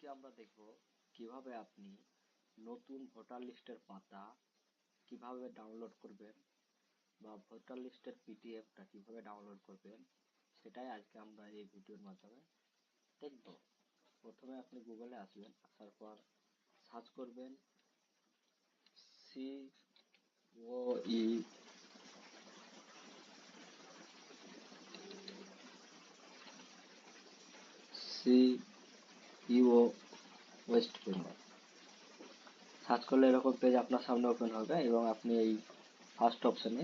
আজকে আমরা দেখব কীভাবে আপনি নতুন ভোটার লিস্টের পাতা কীভাবে ডাউনলোড করবেন বা ভোটার লিস্টের পিডিএফটা কীভাবে ডাউনলোড করবেন, সেটাই আজকে আমরা এই ভিডিওর মাধ্যমে দেখব। প্রথমে আপনি গুগলে আসবেন, আসার পর সার্চ করবেন C O E CEO West Bengal search করলে এরকম পেজ আপনার সামনে ওপেন হবে এবং আপনি এই ফার্স্ট অপশানে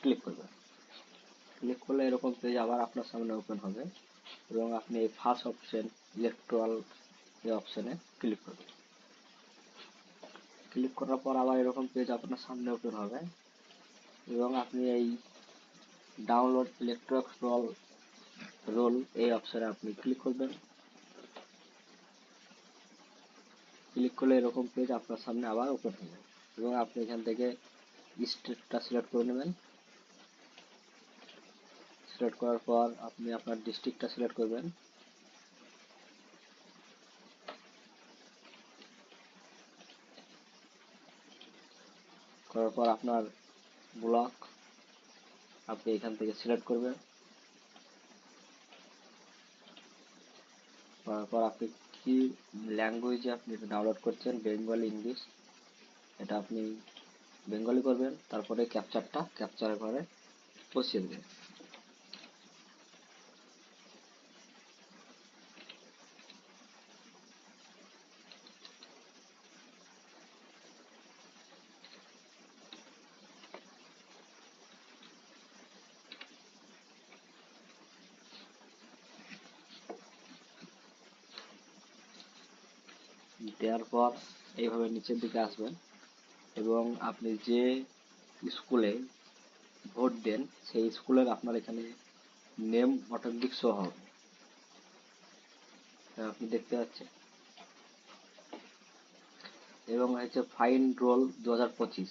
ক্লিক করবেন। ক্লিক করলে এরকম পেজ আবার আপনার সামনে ওপেন হবে এবং আপনি এই ফার্স্ট অপশন ইলেকট্রাল এই অপশানে ক্লিক করবেন। ক্লিক করার পর আবার এরকম পেজ আপনার সামনে ওপেন হবে এবং আপনি এই ডাউনলোড ইলেকট্রিক রোল রোল এই অপশানে আপনি ক্লিক করবেন। ক্লিক করলে এরকম পেজ আপনার সামনে আবার ওপেন হবে এবং আপনি এখান থেকে স্টেটটা সিলেক্ট করে নেবেন। সিলেক্ট করার পর আপনি আপনার ডিস্ট্রিক্টটা সিলেক্ট করবেন। করার পর আপনার ব্লক আপনি এখান থেকে সিলেক্ট করবেন। করার পর আপনি কি ল্যাঙ্গুয়েজে আপনি ডাউনলোড করছেন? বেঙ্গলি ইংলিশ এটা আপনি বেঙ্গলি করবেন, তারপরে ক্যাপচারটা ক্যাপচার ঘরে বসিয়ে দেবেন দেওয়ার পর এইভাবে নিচের দিকে আসবেন এবং আপনি যে স্কুলে ভোট দেন, সেই স্কুলের আপনার এখানে নেম অটোমেটিক শো হবে। আপনি দেখতে পাচ্ছেন। এবং হচ্ছে ফাইন রোল দু হাজার পঁচিশ।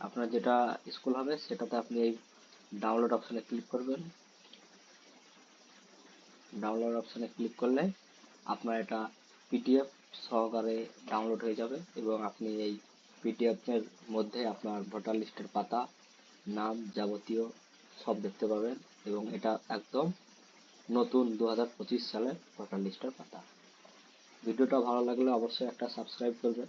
আপনার যেটা স্কুল হবে, সেটাতে আপনি এই ডাউনলোড অপশানে ক্লিক করবেন। ডাউনলোড অপশানে ক্লিক করলে আপনার এটা পিডিএফ সহকারে ডাউনলোড হয়ে যাবে এবং আপনি এই পিডিএফের মধ্যে আপনার ভোটার লিস্টের পাতা, নাম যাবতীয় সব দেখতে পাবেন এবং এটা একদম নতুন দু হাজার পঁচিশ সালের ভোটার লিস্টের পাতা। ভিডিওটা ভালো লাগলে অবশ্যই একটা সাবস্ক্রাইব করবেন।